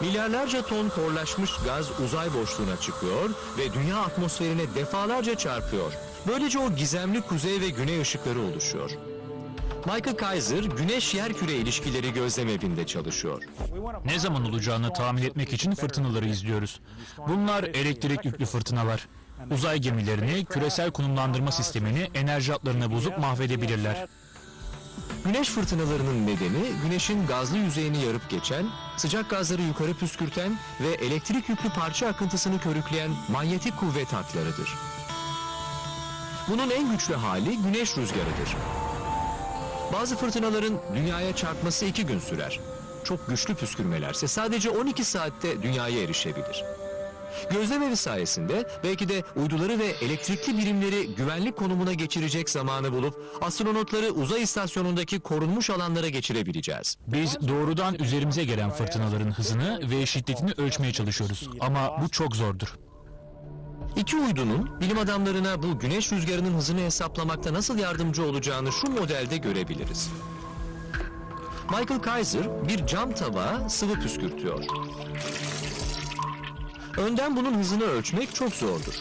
Milyarlarca ton korlaşmış gaz uzay boşluğuna çıkıyor ve dünya atmosferine defalarca çarpıyor. Böylece o gizemli kuzey ve güney ışıkları oluşuyor. Michael Kaiser, Güneş-Yerküre ilişkileri gözlem evinde çalışıyor. Ne zaman olacağını tahmin etmek için fırtınaları izliyoruz. Bunlar elektrik yüklü fırtınalar. Uzay gemilerini, küresel konumlandırma sistemini, enerji hatlarını bozup mahvedebilirler. Güneş fırtınalarının nedeni güneşin gazlı yüzeyini yarıp geçen, sıcak gazları yukarı püskürten ve elektrik yüklü parça akıntısını körükleyen manyetik kuvvet hatlarıdır. Bunun en güçlü hali güneş rüzgarıdır. Bazı fırtınaların dünyaya çarpması iki gün sürer. Çok güçlü püskürmelerse sadece 12 saatte dünyaya erişebilir. Gözlem evi sayesinde belki de uyduları ve elektrikli birimleri güvenlik konumuna geçirecek zamanı bulup astronotları uzay istasyonundaki korunmuş alanlara geçirebileceğiz. Biz doğrudan üzerimize gelen fırtınaların hızını ve şiddetini ölçmeye çalışıyoruz. Ama bu çok zordur. İki uydunun bilim adamlarına bu güneş rüzgarının hızını hesaplamakta nasıl yardımcı olacağını şu modelde görebiliriz. Michael Kaiser bir cam tabağa sıvı püskürtüyor. Önden bunun hızını ölçmek çok zordur.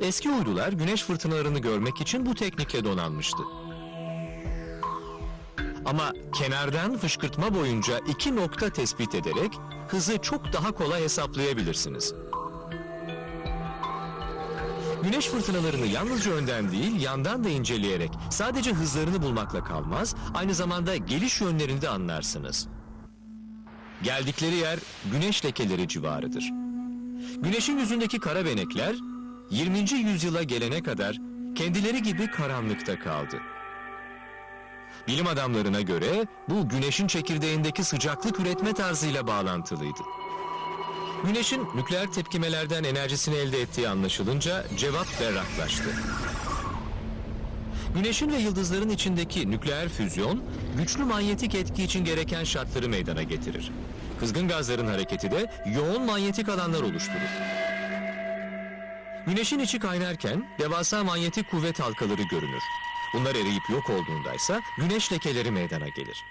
Eski uydular güneş fırtınalarını görmek için bu teknikle donanmıştı. Ama kenardan fışkırtma boyunca iki nokta tespit ederek hızı çok daha kolay hesaplayabilirsiniz. Güneş fırtınalarını yalnızca önden değil, yandan da inceleyerek sadece hızlarını bulmakla kalmaz, aynı zamanda geliş yönlerini de anlarsınız. Geldikleri yer güneş lekeleri civarıdır. Güneşin yüzündeki kara benekler 20. yüzyıla gelene kadar kendileri gibi karanlıkta kaldı. Bilim adamlarına göre bu güneşin çekirdeğindeki sıcaklık üretme tarzıyla bağlantılıydı. Güneşin nükleer tepkimelerden enerjisini elde ettiği anlaşılınca cevap berraklaştı. Güneşin ve yıldızların içindeki nükleer füzyon, güçlü manyetik etki için gereken şartları meydana getirir. Kızgın gazların hareketi de yoğun manyetik alanlar oluşturur. Güneşin içi kaynarken devasa manyetik kuvvet halkaları görünür. Bunlar eriyip yok olduğundaysa güneş lekeleri meydana gelir.